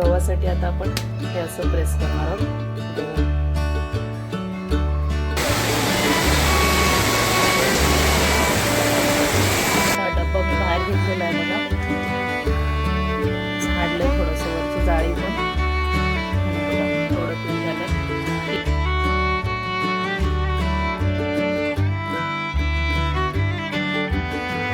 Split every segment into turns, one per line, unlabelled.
गव्हासाठी आता आपण हे असं प्रेस करणार आहोत. हा डब्बा मी बाहेर घेतलेला आहे.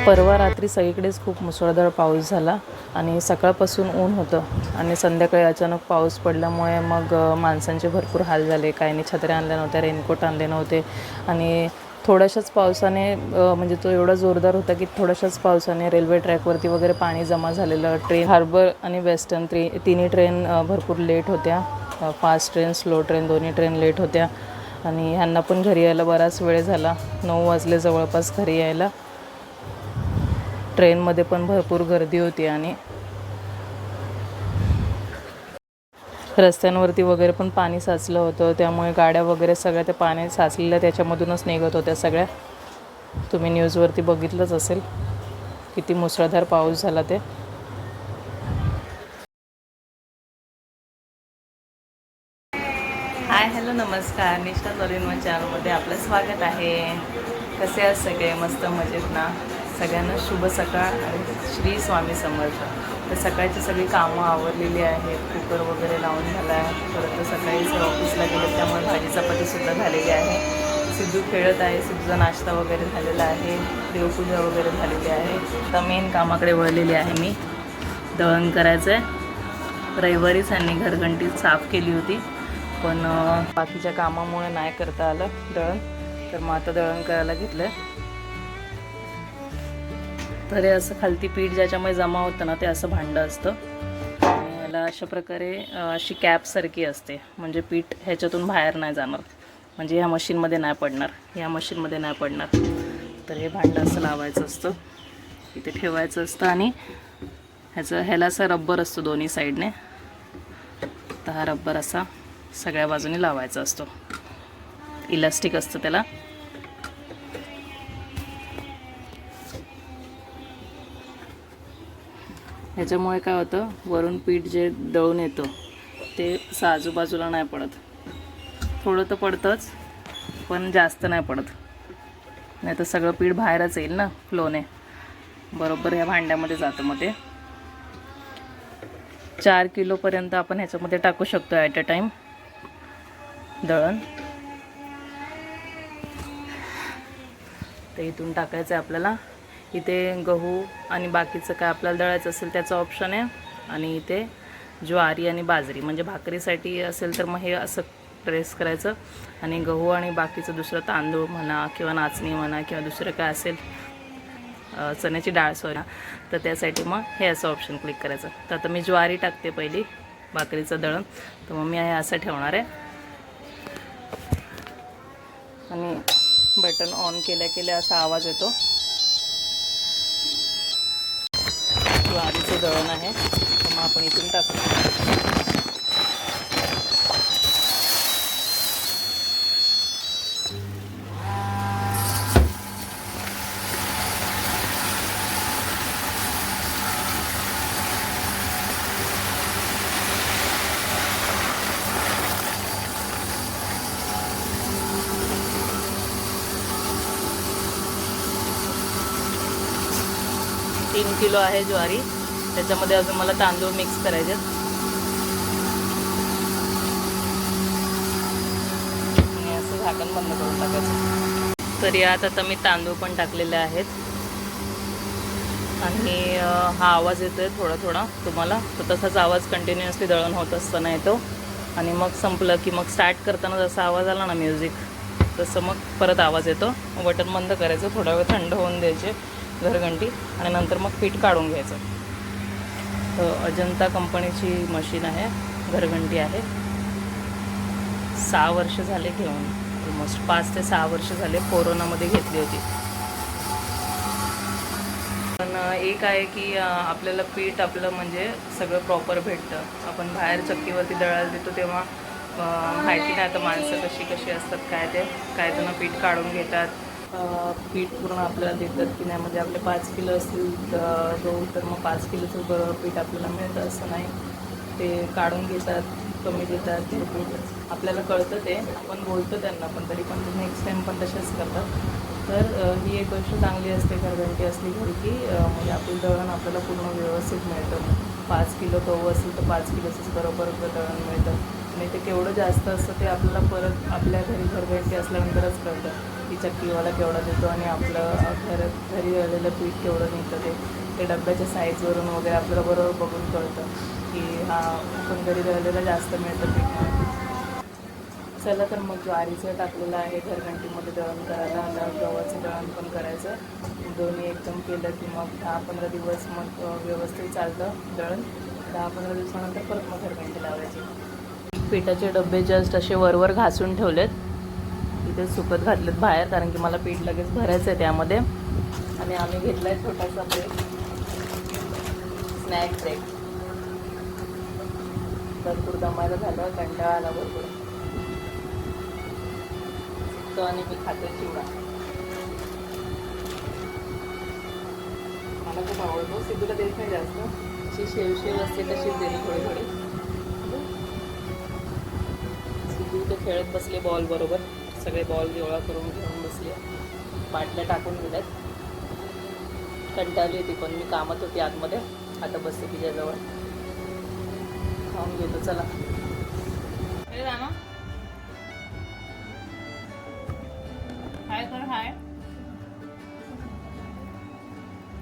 परवा रात्री सगळीकडेच खूप मुसळधार पाऊस झाला आणि सकाळपासून ऊन होतं आणि संध्याकाळी अचानक पाऊस पडल्यामुळे मग माणसांचे भरपूर हाल झाले. काहींनी छत्र्या आणल्या नव्हत्या रेनकोट आणले नव्हते. आणि थोड्याशाच पावसाने म्हणजे तो एवढा जोरदार होता की थोड्याशाच पावसाने रेल्वे ट्रॅकवरती वगैरे पाणी जमा झालेलं. ट्रेन हार्बर आणि वेस्टर्न त्री तिन्ही ट्रेन भरपूर लेट होत्या. फास्ट ट्रेन स्लो ट्रेन दोन्ही ट्रेन लेट होत्या. आणि ह्यांना पण घरी यायला बराच वेळ झाला. नऊ वाजले जवळपास घरी यायला. ट्रेनमध्ये पण भरपूर गर्दी होती आणि रस्त्यांवरती वगैरे पण पाणी साचलं होतं. त्यामुळे गाड्या वगैरे सगळ्या त्या पाणी साचलेल्या त्याच्यामधूनच निघत होत्या सगळ्या. तुम्ही न्यूजवरती बघितलंच असेल. किती मुसळधार पाऊस झाला ते. हाय हॅलो नमस्कार. निष्ठा तरुण चॅनलमध्ये आपलं स्वागत आहे. कसे आहेत सगळे? मस्त मजेत ना? सगळ्यांना शुभ सकाळ आणि श्री स्वामी समर्थ. तर सकाळची सगळी कामं आवरलेली आहेत. कुकर वगैरे लावून झाला आहे. परत सकाळी ऑफिसला गेले त्यामुळे भाजी चपातीसुद्धा झालेली आहे. सिद्धू खेळत आहे. सिद्धूचा नाश्ता वगैरे झालेला आहे. देवपूजा वगैरे झालेली आहे. आता मेन कामाकडे वळलेली आहे मी. दळण करायचं आहे रविवारीच यांनी घरघंटी साफ केली होती. पण बाकीच्या कामामुळे नाही करता आलं दळण. तर मग आता दळण करायला घेतलं तर हे असं खालती पीठ ज्याच्यामुळे जमा होतं ना ते असं भांडं असतं. आणि याला अशा प्रकारे अशी कॅपसारखी असते. म्हणजे पीठ ह्याच्यातून बाहेर नाही जाणार. म्हणजे ह्या मशीनमध्ये नाही पडणार. ह्या मशीनमध्ये नाही पडणार. तर हे भांडं असं लावायचं असतं. इथे ठेवायचं असतं आणि ह्याचं ह्याला असा रब्बर असतो दोन्ही साईडने. तर हा रब्बर असा सगळ्या बाजूने लावायचा असतो. इलास्टिक असतं त्याला. ह्याच्यामुळे काय होतं वरून पीठ जे दळून येतं ते आजूबाजूला नाही पडत. थोडं तर पडतंच पण जास्त नाही पडत. नाही तर सगळं पीठ बाहेरच येईल ना फ्लोने बरोबर ह्या भांड्यामध्ये जातं मग ते. चार किलोपर्यंत आपण ह्याच्यामध्ये टाकू शकतो ॲट अ टाईम दळण. ते इथून टाकायचं आहे आपल्याला. इथे गहू आणि बाकीचं काय आपल्याला दळायचं असेल त्याचं ऑप्शन आहे. आणि इथे ज्वारी आणि बाजरी म्हणजे भाकरीसाठी असेल तर मग हे असं प्रेस करायचं. आणि गहू आणि बाकीचं दुसरं तांदूळ म्हणा किंवा नाचणी म्हणा किंवा दुसरं काय असेल चण्याची डाळ सोना तर त्यासाठी मग हे असं ऑप्शन क्लिक करायचं. तर आता मी ज्वारी टाकते पहिली भाकरीचं दळण. तर मग मी हे असं ठेवणार आहे. आणि बटन ऑन केल्या केल्या असा आवाज येतो. ज्वारीचं दळण आहे. मग आपण इथून टाकू. किलो आहे ज्वारी. त्याच्यामध्ये अजून मला तांदूळ मिक्स करायचे आणि असं झाकण बंद करून टाकायचं. तर यात आता मी तांदूळ पण टाकलेले आहेत. आणि हा आवाज येतोय थोडा थोडा तुम्हाला. तर तसाच आवाज कंटिन्युअसली दळण होत असताना येतो. आणि मग संपलं की मग स्टार्ट करताना जसा आवाज आला ना म्युझिक तसं मग परत आवाज येतो. बटन बंद करायचं थोडा वेळ थंड होऊन द्यायचे. घरघंटी आणि नंतर मग पीठ काढून घ्यायचं. तर अजंता कंपनीची मशीन आहे घरघंटी आहे. सहा वर्ष झाले घेऊन ऑलमोस्ट पाच ते सहा वर्ष झाले कोरोनामध्ये घेतली होती. पण एक आहे की आपल्याला पीठ आपलं म्हणजे सगळं प्रॉपर भेटतं. आपण बाहेर चक्कीवरती दळायला देतो तेव्हा माहिती नाही आता माणसं कशी कशी असतात काय ते काय त्यांना पीठ काढून घेतात. पीठ पूर्ण आपल्याला देतात की नाही? म्हणजे आपले पाच किलो असतील तर गहू तर मग पाच किलोचं बरोबर पीठ आपल्याला मिळतं असं नाही. ते काढून घेतात कमी देतात ते पीठ आपल्याला कळतं ते. आपण बोलतो त्यांना पण तरी पण नेक्स्ट टाईम पण तसेच करतात. तर ही एक गोष्ट चांगली असते घरघंटी असली घरी की म्हणजे आपलं दळण आपल्याला पूर्ण व्यवस्थित मिळतं. पाच किलो गहू असेल तर पाच किलोचंच बरोबर दळण मिळतं. आणि ते केवढं जास्त असतं ते आपल्याला परत आपल्या घरी घरघंटी असल्यानंतरच कळतं. की चक्कीवाला केवढा देतो आणि आपलं घर घरी झालेलं पीठ केवढं निघतं ते ते डब्याच्या साईजवरून वगैरे आपल्याला बरोबर बघून कळतं की हा आपण घरी झालेलं जास्त मिळतं पीठ चला तर मग ज्वारीचं टाकलेलं आहे घरघंटीमध्ये दळण करायला आणि गव्हाचं दळण पण करायचं. दोन्ही एकदम केलं की मग दहा पंधरा दिवस मग व्यवस्थित चालतं दळण. दहा पंधरा दिवसानंतर परत मग घरघंटी लावायची. पिठाचे डबे जस्ट असे वरवर घासून ठेवलेत. तिथे सुकत घातलेत बाहेर कारण की मला पीठ लगेच भरायचं आहे त्यामध्ये. आणि आम्ही घेतला आहे छोटासा ब्रेक स्नॅक ब्रेक भरपूर दमायला झालं कंटाळा आला भरपूर. तो आणि मी खाते चिवडा. मला खूप आवडतो. सिद्धूला देत नाही जास्त. अशी शेव शेव असते तशीच देते थोडी थोडी. सिद्धू तर खेळत बसले बॉल बरोबर. सगळे बॉल गोळा करून घेऊन बसले. बाटल्या टाकून दिल्यात कंटाळली होती पण मी कामात होती आतमध्ये. आता बसते तिच्याजवळ खाऊन घेतो चला. अरे रामा. हाय कर हाय.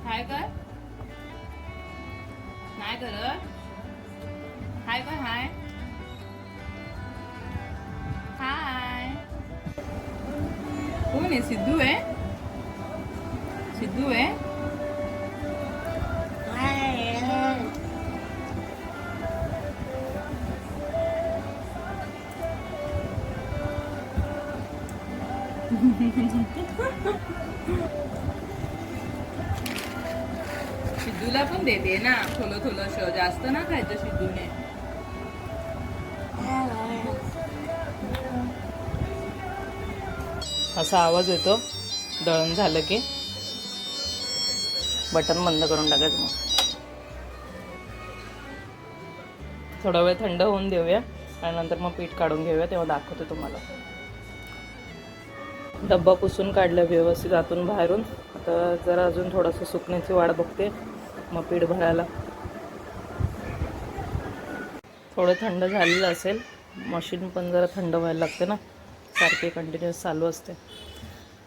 हाय कर. नाही करत. हाय कर हाय. हाय. कोण आहे सिद्धू आहे सिद्धू आहे सिद्धूला पण देते ना थोलं थोलं श. जास्त ना खायचं सिद्धूने असा आवाज येतो. दळण झालं की बटन बंद करून टाकायचं मग. थोडा वेळ थंड होऊन देऊया आणि नंतर मग पीठ काढून घेऊया तेव्हा दाखवते तुम्हाला. डब्बा पुसून काढला व्यवस्थित आतून बाहेरून. आता जरा अजून थोडंसं सुकण्याची वाढ बघते मग पीठ भरायला. थोडं थंड झालेलं असेल मशीन पण जरा थंड व्हायला लागते ना. सारखे कंटिन्युअस चालू असते.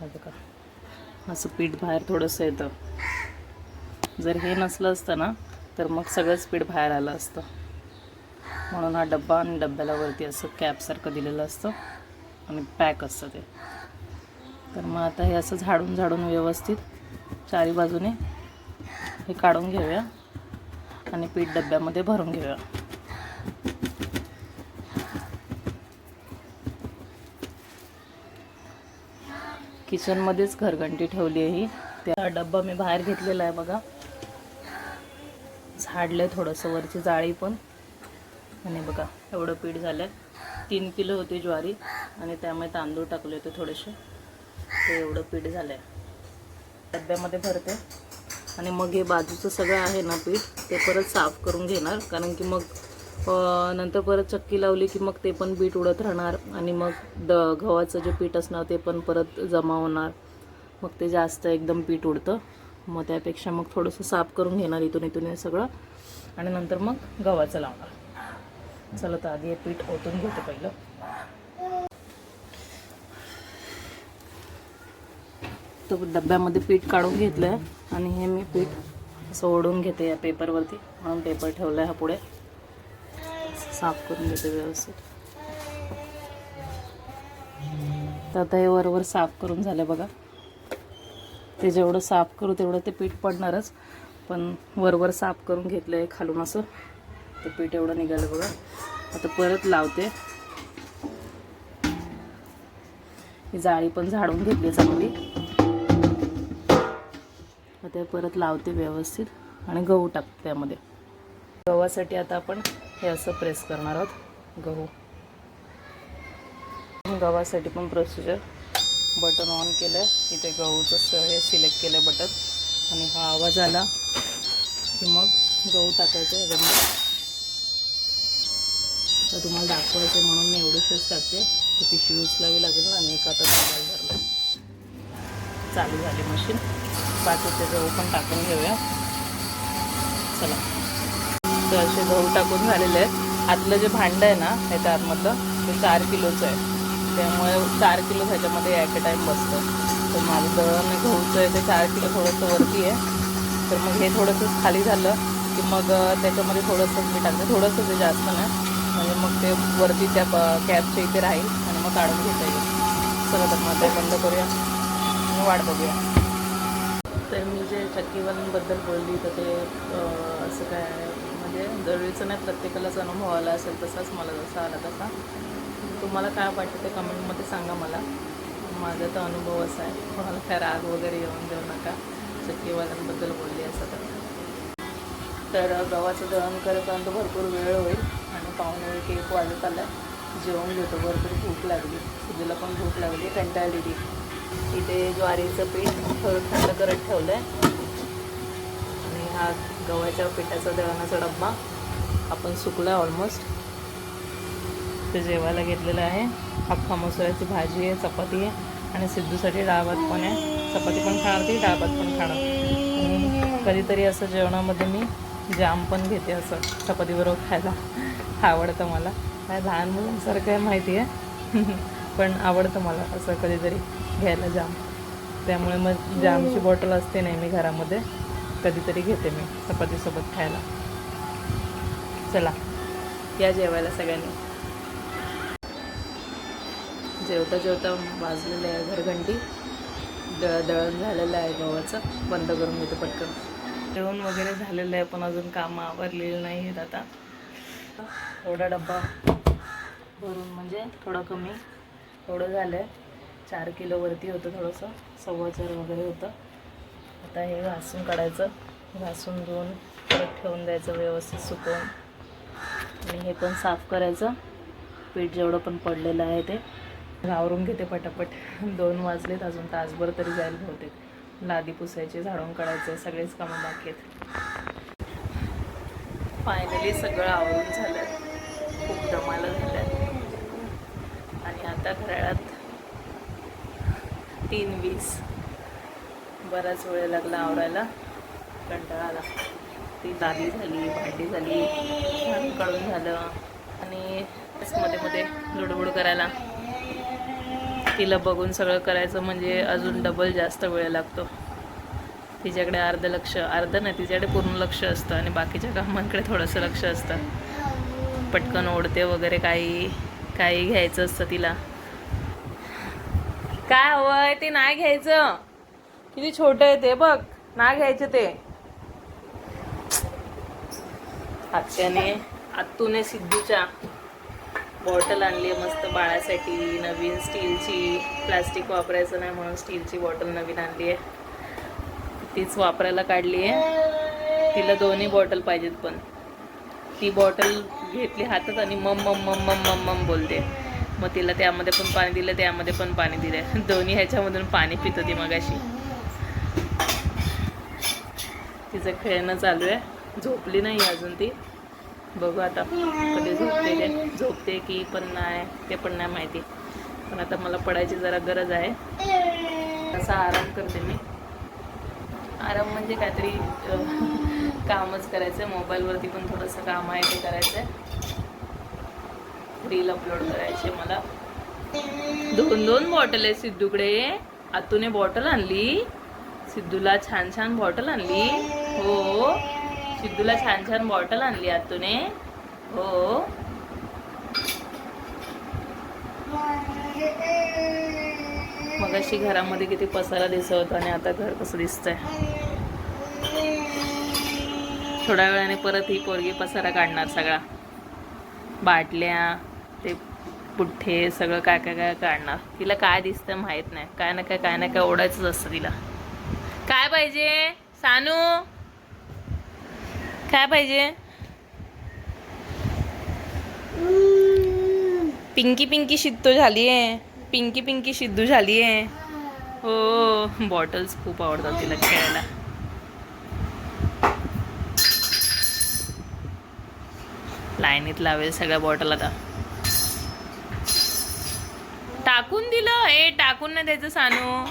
हे बघा. असं पीठ बाहेर थोडंसं येतं. जर हे नसलं असतं ना तर मग सगळंच पीठ बाहेर आलं असतं. म्हणून हा डब्बा आणि डब्याला वरती असं कॅपसारखं दिलेलं असतं आणि पॅक असतं ते. तर मग आता हे असं झाडून झाडून व्यवस्थित चारी बाजूने हे काढून घेऊया आणि पीठ डब्यामध्ये भरून घेऊया. किचनमध्येच घरघंटी ठेवली आहे ही. त्या डब्बा मी बाहेर घेतलेला आहे बघा. झाडलं थोडंसं वरची जाळी पण. आणि बघा एवढं पीठ झालं तीन किलो होती ज्वारी आणि त्यामुळे तांदूळ टाकले होते थोडेसे. ते एवढं पीठ झालं आहे डब्यामध्ये भरते. आणि मग हे बाजूचं सगळं आहे ना पीठ ते परत साफ करून घेणार. कारण की मग नंतर परत चक्की लावली की मग ते पण पीठ उडत राहणार आणि मग द गव्हाचं जे पीठ असणार ते पण परत जमा होणार. मग ते जास्त एकदम पीठ उडतं. मग त्यापेक्षा मग थोडंसं साफ करून घेणार इथून इथून हे सगळं. आणि नंतर मग गव्हाचं लावणार. चला तर आधी हे पीठ ओतून घेतो पहिलं. तर डब्यामध्ये पीठ काढून घेतलं आहे आणि हे मी पीठ असं ओढून घेते या पेपरवरती म्हणून पेपर ठेवला आहे हा पुढे. साफ करून घेते व्यवस्थित. तर आता हे वरवर साफ करून झालं बघा. ते जेवढं साफ करू तेवढं ते पीठ पडणारच. पण वरवर साफ करून घेतलं आहे खालून असं. ते पीठ एवढं निघालं बघा. आता परत लावते. ही जाळी पण झाडून घेतली चांगली. आता परत लावते व्यवस्थित आणि गहू टाकते त्यामध्ये. गव्हासाठी आता आपण हे असं प्रेस करणार आहोत. गहू. गव्हासाठी पण प्रोसिजर बटन ऑन केलं आहे इथे गहूचं हे सिलेक्ट केलं आहे बटन आणि हा आवाज आला की मग गहू टाकायचं याच्यामध्ये तर तुम्हाला दाखवायचं म्हणून मी एवढंच टाकते. ती पिशवी उचलावी लागेल आणि एका आता दाबायला धरलं चालू झाली मशीन बाकीचे गहू पण टाकून घेऊया. चला. किलोचे असे गहू टाकून झालेले आहेत. आतलं जे भांडं आहे ना ह्याच्या आतमधलं ते चार किलोचं आहे. त्यामुळे चार किलो ह्याच्यामध्ये ॲट अ टाईम बसतं. तर माझं दळण गहूचं आहे ते चार किलो थोडंसं वरती आहे. तर मग हे थोडंसं खाली झालं की मग त्याच्यामध्ये थोडंसं मी टाकते. थोडंसं ते जास्त नाही म्हणजे मग ते वरती त्या कॅबच्या इथे राहील आणि मग काढून घेता येईल. चला तर मग ते बंद करूया. आणि वाट बघूया. तर मी जे चक्कीवाल्यांबद्दल बोलली तर ते असं काय म्हणजे जरुरीचं नाही प्रत्येकालाच अनुभव आला असेल तसाच मला जसा आला तसा. तुम्हाला काय वाटतं ते कमेंटमध्ये सांगा मला. माझा तर अनुभव असा आहे. तुम्हाला काय राग वगैरे येऊन देऊ नका. चक्कीवाल्यांबद्दल बोलली असं तर. तर गव्हाचं दळण करेपर्यंत भरपूर वेळ होईल आणि पाहुणे एक एक वाजत आला जेवण घेतो. भरपूर भूक लागली. सुजीला पण भूक लागली. कंटाळलेली. इथे ज्वारीचं पीठ थोडं थंड करत ठेवलं आहे हा गव्हाच्या पिठाचा दळणाचा डब्बा. आपण सुकला ऑलमोस्ट ते जेवायला घेतलेलं आहे. अख्खा मसुराची भाजी आहे चपाती आहे आणि सिद्धूसाठी डाळ भात पण आहे. चपाती पण खाणार ती डाळ भात पण खाणार. आणि कधीतरी असं जेवणामध्ये मी जाम पण घेते असं. चपातीबरोबर खायला आवडतं मला. काय लहान मुलांसारखं आहे माहिती आहे. पण आवडतं मला असं कधीतरी घ्यायला जाम. त्यामुळे मग जामची बॉटल असते नेहमी घरामध्ये. कधीतरी घेते मी चपातीसोबत खायला. चला या जेवायला सगळ्यांनी. जेवता जेवता वाजलेलं आहे घरघंटी. दळ दळण झालेलं आहे गव्हाचं. बंद करून घेते पटकन. जेवण वगैरे झालेलं आहे पण अजून कामं आवरलेली नाही आहेत आता. थोडा डब्बा भरून म्हणजे थोडं कमी. थोडं झालं आहे चार किलोवरती होतं थोडंसं. सव्वा चार वगैरे होतं. आता हे घासून काढायचं. घासून धुवून परत ठेवून द्यायचं व्यवस्थित सुकवून. आणि हे पण साफ करायचं. पीठ जेवढं पण पडलेलं आहे ते. आवरून घेते पटापट. दोन वाजलेत अजून तासभर तरी जाईल बहुतेक. लादी पुसायची झाडून काढायचे सगळेच कामं बाकी आहेत. फायनली सगळं आवरून झालं. खूप दमाला झालं. आणि आता घरात तीन वीस. बराच वेळ लागला आवरायला. कंटाळा आला. ती दादी झाली भांडी झाली छान काढून झालं. आणि मध्ये मध्ये लुडबुड करायला. तिला बघून सगळं करायचं म्हणजे अजून डबल जास्त वेळ लागतो. तिच्याकडे अर्ध लक्ष अर्ध नाही तिच्याकडे पूर्ण लक्ष असतं आणि बाकीच्या कामांकडे थोडंसं लक्ष असतं. पटकन ओढते वगैरे काही काही घ्यायचं असतं तिला. काय हो, हवंय ते नाही घ्यायचं. किती छोटं आहे ते बघ. ना घ्यायचे ते. आत्याने आत्तूने सिद्धूच्या बॉटल आणली आहे मस्त बाळासाठी. नवीन स्टीलची प्लास्टिक वापरायचं नाही म्हणून स्टीलची बॉटल नवीन आणली आहे. तीच वापरायला काढली आहे. तिला दोन्ही बॉटल पाहिजेत पण. ती बॉटल घेतली हातात आणि मम मम मम मम मम मम बोलते. मग तिला त्यामध्ये पण पाणी दिलं त्यामध्ये पण पाणी दिलं. दोन्ही ह्याच्यामधून पाणी पित होती मगाशी. तिचं खेळणं चालू आहे. झोपली नाही अजून ती. बघू आता कधी झोपते झोपते की पण नाही ते पण नाही माहिती. पण आता मला पडायची जरा गरज आहे. असा आराम करते मी. आराम म्हणजे काहीतरी कामच करायचं. आहे मोबाईलवरती पण थोडंसं काम आहे ते करायचं. आहे रील अपलोड करायचे आहे मला. दोन दोन बॉटल आहे सिद्धूकडे. आतूने बॉटल आणली. सिद्धूला छान छान बॉटल आणली. हो. सिद्धूला छान छान बॉटल आणली आतूने. हो. मग अशी घरामध्ये किती पसारा दिसत होता आणि आता घर कसं दिसतंय. थोड्या वेळाने परत ही पोरगी पसारा काढणार सगळा. बाटल्या ते पुठ्ठे सगळं काय काय काय काढणार. तिला काय दिसतं माहीत नाही. काय ना काय काय ना काय ओढायचंच असतं तिला. काय पाहिजे? सानू? काय पाहिजे? पिंकी पिंकी शिद्दू झाली आहे पिंकी पिंकी शिद्दू झाली आहे हो बॉटल्स खूप आवडतात तिला खेळायला. लाईनीत लावेल सगळ्या बॉटल आता. टाकून दिलं. ए टाकून ना द्यायचं सानू.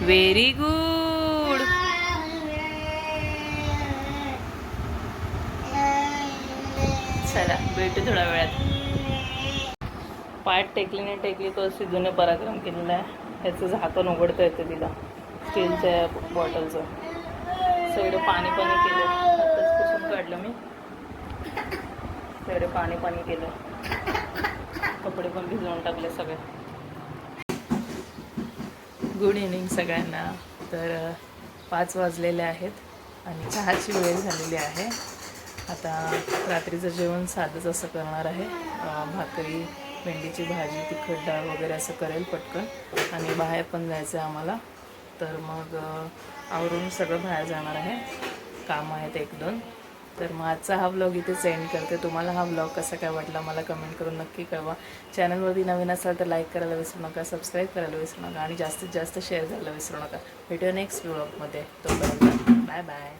व्हेरी गुड चला भेटू थोड्या वेळात. पाठ टेकली नाही टेकली तो सिद्धूने पराक्रम केलेला आहे. ह्याचं झाकण उघडता येतं तिला. स्टीलच्या बॉटलचं. सगळं पाणी पाणी केलं. आताच पुसून काढलं मी. सगळं पाणी पाणी केलं. कपडे पण भिजवून टाकले सगळे. गुड इव्हनिंग सगळ्यांना. तर पाच वाजलेले आहेत आणि चहाची वेळ झालेली आहे. आता रात्रीचं जेवण साधंच असं करणार आहे. भाकरी भेंडीची भाजी तिखट डाळ वगैरे असं करेल पटकन. आणि बाहेर पण जायचं आहे आम्हाला. तर मग आवरून सगळं बाहेर जाणार आहे. काम आहेत एक दोन. तर मग आजचा हा ब्लॉग इथेच एंड करते. तुम्हाला हा व्लॉग कसा काय वाटला मला कमेंट करून नक्की कळवा. चॅनलवरती नवीन असाल तर लाईक करायला विसरू नका सबस्क्राईब करायला विसरू नका आणि जास्तीत जास्त शेअर करायला विसरू नका. भेटूया नेक्स्ट ब्लॉगमध्ये तोपर्यंत बाय बाय